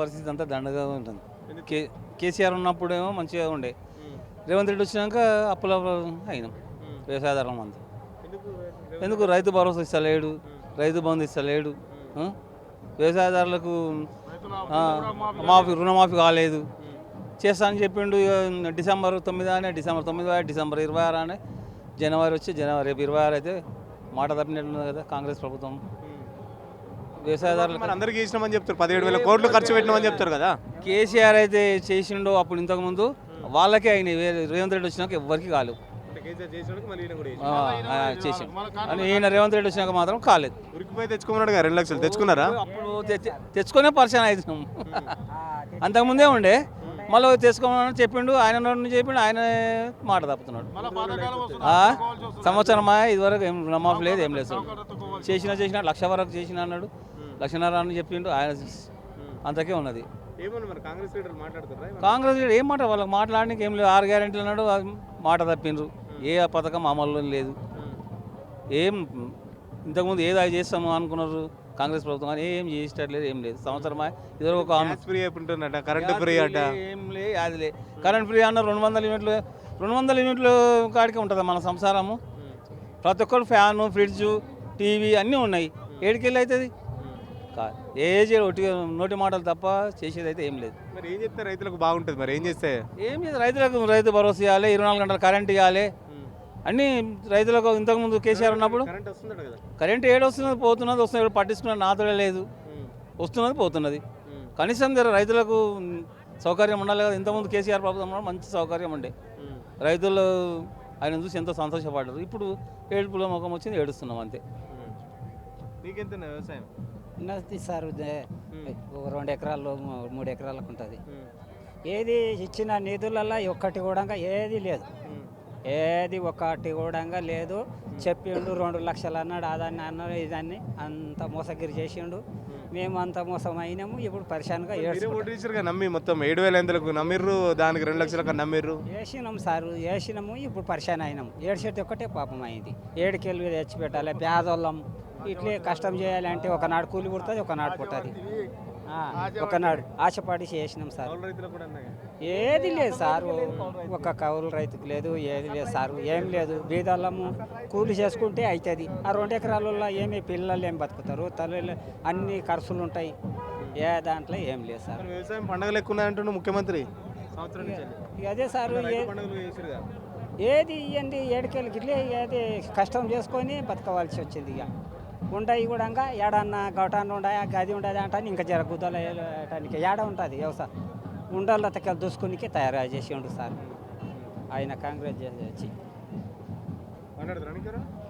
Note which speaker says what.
Speaker 1: పరిస్థితి అంతా దండగా ఉంటుంది. కే కేసీఆర్ ఉన్నప్పుడేమో మంచిగా ఉండే. రేవంత్ రెడ్డి వచ్చినాక అప్పుల అయినాం. వ్యవసాయదారులం అంతా. ఎందుకు రైతు భరోసా ఇస్తలేడు. రైతు బంధు ఇస్తలేడు? వ్యవసాయదారులకు మాఫీ రుణమాఫీ కాలేదు. చేస్తా అని చెప్పిండు డిసెంబర్ తొమ్మిది అనే డిసెంబర్ తొమ్మిది అనే డిసెంబర్ ఇరవై ఆరు అనే జనవరి వచ్చి జనవరి రేపు ఇరవై ఆరు అయితే మాట తప్పినట్లున్నది కదా కాంగ్రెస్ ప్రభుత్వం. వ్యవసాయదారులకు
Speaker 2: మరి అందరికి చెప్తారు. పదిహేడు వేల కోట్లు ఖర్చు పెట్టినామని చెప్తారు కదా?
Speaker 1: కేసీఆర్ అయితే చేసిండో అప్పుడు ఇంతకుముందు వాళ్ళకే వేరే రేవంత్ రెడ్డి వచ్చినాక ఎవ్వరికి ఆ, చేసిండు. అని ఈయన రేవంత్ రెడ్డి వచ్చినాక మాత్రం కాలేదు.
Speaker 2: ఉరికిపోయి తెచ్చుకున్నాడు రెండు లక్షలు తెచ్చుకున్నారా?
Speaker 1: అప్పుడు తెచ్చి- తెచ్చుకునే పరిచయం అవుతున్నాం అంతకుముందే ఉండే. మళ్ళీ తెచ్చుకోమని చెప్పిండు ఆయన చెప్పిండు ఆయన మాట తప్పుతున్నాడు. సంవత్సరమా? ఇదివరకు ఏం రుణమాఫీ లేదు ఏం లేదు. చేసిన చేసిన లక్ష వరకు చేసిన అన్నాడు. లక్షన్నర అని చెప్పిండు ఆయన అంతకే ఉన్నది.
Speaker 2: కాంగ్రెస్ లీడర్ మాట్లాడుతారా
Speaker 1: కాంగ్రెస్ లీడర్ ఏం మాట వాళ్ళకి మాట్లాడడానికి ఏం లేదు. ఆరు గ్యారెంటీలు అన్నాడు మాట తప్పిండ్రు. ఏ పథకం అమల్లో లేదు. ఏం ఇంతకుముందు ఏదో అది చేస్తాము అనుకున్నారు కాంగ్రెస్ ప్రభుత్వం కానీ ఏం చేసేటట్లేదు ఏం లేదు. సంవత్సరమా ఇదివరకు ఒక
Speaker 2: ఫ్రీ కరెంట్ ఫ్రీ అట.
Speaker 1: ఏం లే అది లే. కరెంట్ ఫ్రీ అన్న రెండు వందల యూనిట్లు రెండు వందల యూనిట్లు కాడికి ఉంటుంది మన సంసారము. ప్రతి ఒక్కరు ఫ్యాను ఫ్రిడ్జ్ టీవీ అన్నీ ఉన్నాయి. ఏడికెళ్ళి అవుతుంది కా- ఏ చే- ఒట్టి నోటి మాటలు తప్ప చేసేది అయితే ఏం లేదు.
Speaker 2: మరి ఏం చెప్తే రైతులకు బాగుంటుంది మరి? ఏం చేస్తే?
Speaker 1: ఏం చేయాలి రైతులకు రైతు భరోసా ఇవ్వాలి ఇరవై నాలుగు గంటలు కరెంట్ ఇవ్వాలి అన్నీ రైతులకు ఇంతకుముందు కేసీఆర్ ఉన్నప్పుడు
Speaker 2: కరెంట్ వస్తుందట కదా.
Speaker 1: కరెంట్ ఏడు వస్తున్నది పోతున్నది వస్తున్నది ఇప్పుడు పట్టించుకున్న నాతోడే లేదు. వస్తున్నది పోతున్నది. కనీసం జర రైతులకు సౌకర్యం ఉండాలి కదా. ఇంతకుముందు కేసీఆర్ ప్రభుత్వం మంచి సౌకర్యం ఉండే. రైతులు ఆయన చూసి ఎంతో సంతోషపడ్డారు. ఇప్పుడు ఏడుపుల ముఖం వచ్చింది ఏడుస్తున్నాం అంతే.
Speaker 2: నీకెంత వ్యవసాయం?
Speaker 3: ఉన్నది సార్ ఓ రెండు ఎకరాలు మూడు ఎకరాలకు ఉంటుంది. ఏది ఇచ్చిన నిధులలో ఒక్కటి కూడా ఏది లేదు. ఏది ఒక్కటి కూడా లేదు. చెప్పిండు రెండు లక్షలు అన్నాడు అదాన్ని అన్నాడు ఇదాన్ని అంత మోసగిరి చేసిండు. మేము. అంత మోసం అయినాము ఇప్పుడు పరిశాన్గా
Speaker 2: నమ్మి మొత్తం ఏడు వేల ఎందులకు నమ్మిర్రు దానికి రెండు లక్షలకు నమ్మిర్రు?
Speaker 3: వేసినాం సారు వేసినాము ఇప్పుడు పరిశాన్ అయినాము ఏడ్చేటి ఒక్కటే పాపం అయింది. ఏడుకెళ్ళి తెచ్చి పెట్టాలి పేదోళ్ళం. ఇట్లే కష్టం చేయాలంటే ఒకనాడు కూలి పుడుతుంది ఒకనాడు పుట్టది. ఒకనాడు ఆశపడి చేసినాం సార్. ఏది లేదు సారు ఒక కౌలు రైతుకు లేదు ఏది లేదు సారు ఏం లేదు. బీదళ్ళము కూలి చేసుకుంటే అవుతుంది ఆ రెండు ఎకరాలలో ఏమి పిల్లలు ఏం బతుకుతారు? తల్లి అన్ని ఖర్చులు ఉంటాయి. ఏ దాంట్లో ఏం లేదు సార్.
Speaker 2: వ్యవసాయం పండగలు ఎక్కువ అంటుండు ముఖ్యమంత్రి.
Speaker 3: అదే సారు ఏది ఇవ్వండి ఏడుకెళ్ళకి ఇట్లే ఏది కష్టం చేసుకొని బతకవలసి వచ్చింది ఇక. ఉండయి కూడా ఏడన్నా గౌటాన్ని ఉండయా గది ఉండదు అంటే ఇంకా జర గుద్దలు వేయటానికి ఏడ ఉంటుంది? వ్యవసాయం ఉండలు అతకెళ్ళి దూసుకునికి తయారు చేసి ఉండు సార్. ఆయన కాంగ్రెస్ చేసి వచ్చి